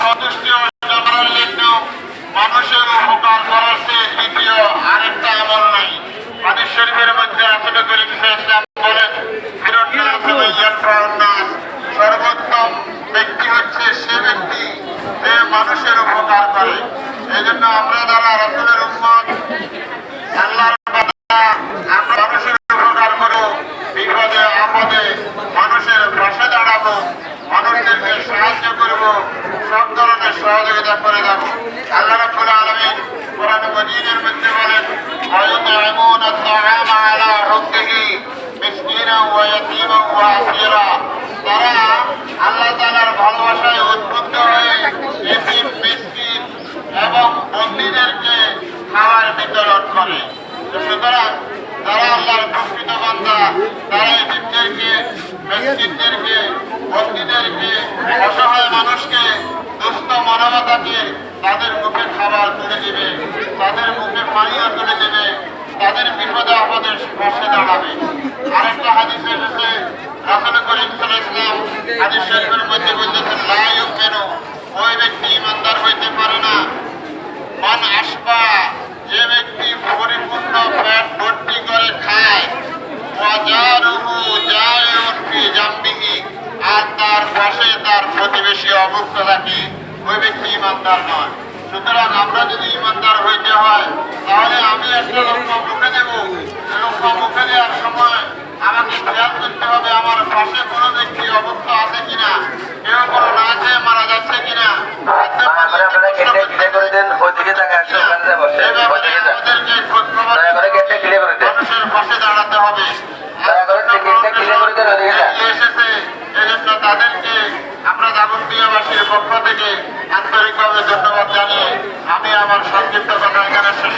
সন্তুষ্টি করার জন্য মানুষের উপকার করার চেয়ে দ্বিতীয় আরেকটা আমল নাই। হাদিস শরীফের মধ্যে আসলে করে ইসলাম বলেন সর্বোত্তম ব্যক্তি হচ্ছে সে ব্যক্তি যে মানুষের উপকার করে। এই জন্য আমরা যারা রসুলের উন্মত আল্লাহর বিতরণ করে। সুতরাং তারা আল্লাহর প্রকৃত বান্দা, তারা এতিমদেরকে মিসকিনদেরকে বন্দীদেরকে অসহায় মানুষকে, দুস্থ মানবতাকে তাদের মুখে খাবার তুলে দেবে, তাদের মুখে পানীয় তুলে দেবে, তাদের বিপদে আপদের পাশে দাঁড়াবে। আরেকটা হাদিস এসেছে, রাসূল করিম ওয়াসাল্লাম হাদিস শরীফের মধ্যে বলতেছেন লা ইউমিনু ওই ব্যক্তি ইমানদার হইতে পারে না। মান আসবা আর তার পাশে তার প্রতিবেশী অভুক্ত থাকে ওই ব্যক্তি ইমানদার নয় সুতরাং আমরা যদি ইমানদার হইতে হয় তাহলে আমি একটা লক্ষ্য মুখে দেব লক্ষ্য মুখে দেওয়ার সময় আমাকে খেয়াল করতে হবে আমার পাশে কোনো ব্যক্তি অভুক্ত আছে কিনা কেউ কোনো না খেয়ে মারা যাচ্ছে কিনা খাদ্য তারপরে পক্ষ থেকে আন্তরিকভাবে ধন্যবাদ জানিয়ে আমি আমার সংক্ষিপ্ত কথা এখানে শেষ